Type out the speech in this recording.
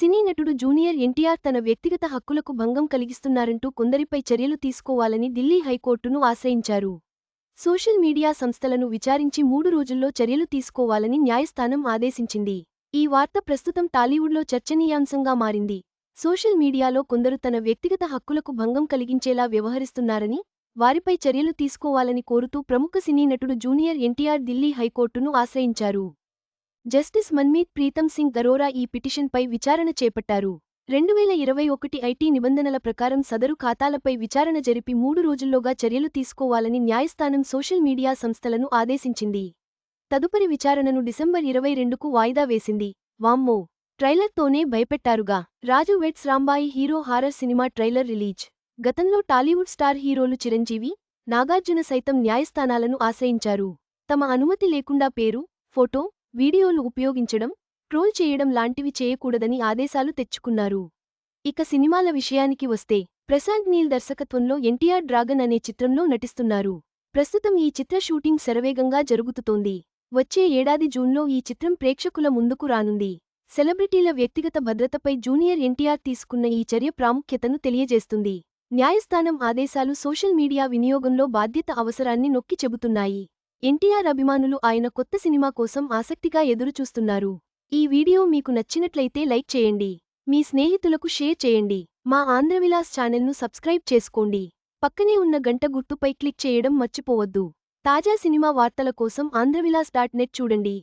సినీ నటుడు జూనియర్ ఎన్టీఆర్ తన వ్యక్తిగత హక్కులకు భంగం కలిగిస్తున్నారంటూ కొందరిపై చర్యలు తీసుకోవాలని ఢిల్లీ హైకోర్టును ఆశ్రయించారు. సోషల్ మీడియా సంస్థలను విచారించి మూడు రోజుల్లో చర్యలు తీసుకోవాలని న్యాయస్థానం ఆదేశించింది. ఈ వార్త ప్రస్తుతం టాలీవుడ్లో చర్చనీయాంశంగా మారింది. సోషల్ మీడియాలో కొందరు తన వ్యక్తిగత హక్కులకు భంగం కలిగించేలా వ్యవహరిస్తున్నారని వారిపై చర్యలు తీసుకోవాలని కోరుతూ ప్రముఖ సినీ నటుడు జూనియర్ ఎన్టీఆర్ ఢిల్లీ హైకోర్టును ఆశ్రయించారు. జస్టిస్ మన్మీత్ ప్రీతం సింగ్ దరోరా ఈ పిటిషన్పై విచారణ చేపట్టారు. రెండువేల ఇరవై ఒకటి ఐటీ నిబంధనల ప్రకారం సదరు ఖాతాలపై విచారణ జరిపి మూడు రోజుల్లోగా చర్యలు తీసుకోవాలని న్యాయస్థానం సోషల్ మీడియా సంస్థలను ఆదేశించింది. తదుపరి విచారణను డిసెంబర్ ఇరవై రెండుకు వాయిదా వేసింది. వామ్మో! ట్రైలర్తోనే భయపెట్టారుగా. Raju weds Rambai hero horror cinema trailer release. గతంలో టాలీవుడ్ స్టార్ హీరోలు చిరంజీవి నాగార్జున సైతం న్యాయస్థానాలను ఆశ్రయించారు. తమ అనుమతి లేకుండా పేరు ఫోటో వీడియోలు ఉపయోగించడం ట్రోల్ చేయడం లాంటివి చేయకూడదని ఆదేశాలు తెచ్చుకున్నారు. ఇక సినిమాల విషయానికి వస్తే ప్రశాంత్ నీల్ దర్శకత్వంలో ఎన్టీఆర్ డ్రాగన్ అనే చిత్రంలో నటిస్తున్నారు. ప్రస్తుతం ఈ చిత్ర షూటింగ్ శరవేగంగా జరుగుతుతోంది. వచ్చే ఏడాది జూన్లో ఈ చిత్రం ప్రేక్షకుల ముందుకు రానుంది. సెలబ్రిటీల వ్యక్తిగత భద్రతపై జూనియర్ ఎన్టీఆర్ తీసుకున్న ఈ చర్య ప్రాముఖ్యతను తెలియజేస్తుంది. న్యాయస్థానం ఆదేశాలు సోషల్ మీడియా వినియోగంలో బాధ్యత అవసరాన్ని నొక్కి చెబుతున్నాయి. ఎన్టీఆర్ అభిమానులు ఆయన కొత్త సినిమా కోసం ఆసక్తిగా ఎదురుచూస్తున్నారు. ఈ వీడియో మీకు నచ్చినట్లయితే లైక్ చేయండి. మీ స్నేహితులకు షేర్ చేయండి. మా ఆంధ్రవిలాస్ ఛానల్ను సబ్స్క్రైబ్ చేసుకోండి. పక్కనే ఉన్న గంట గుర్తుపై క్లిక్ చేయడం మర్చిపోవద్దు. తాజా సినిమా వార్తల కోసం ఆంధ్రవిలాస్ డాట్ నెట్ చూడండి.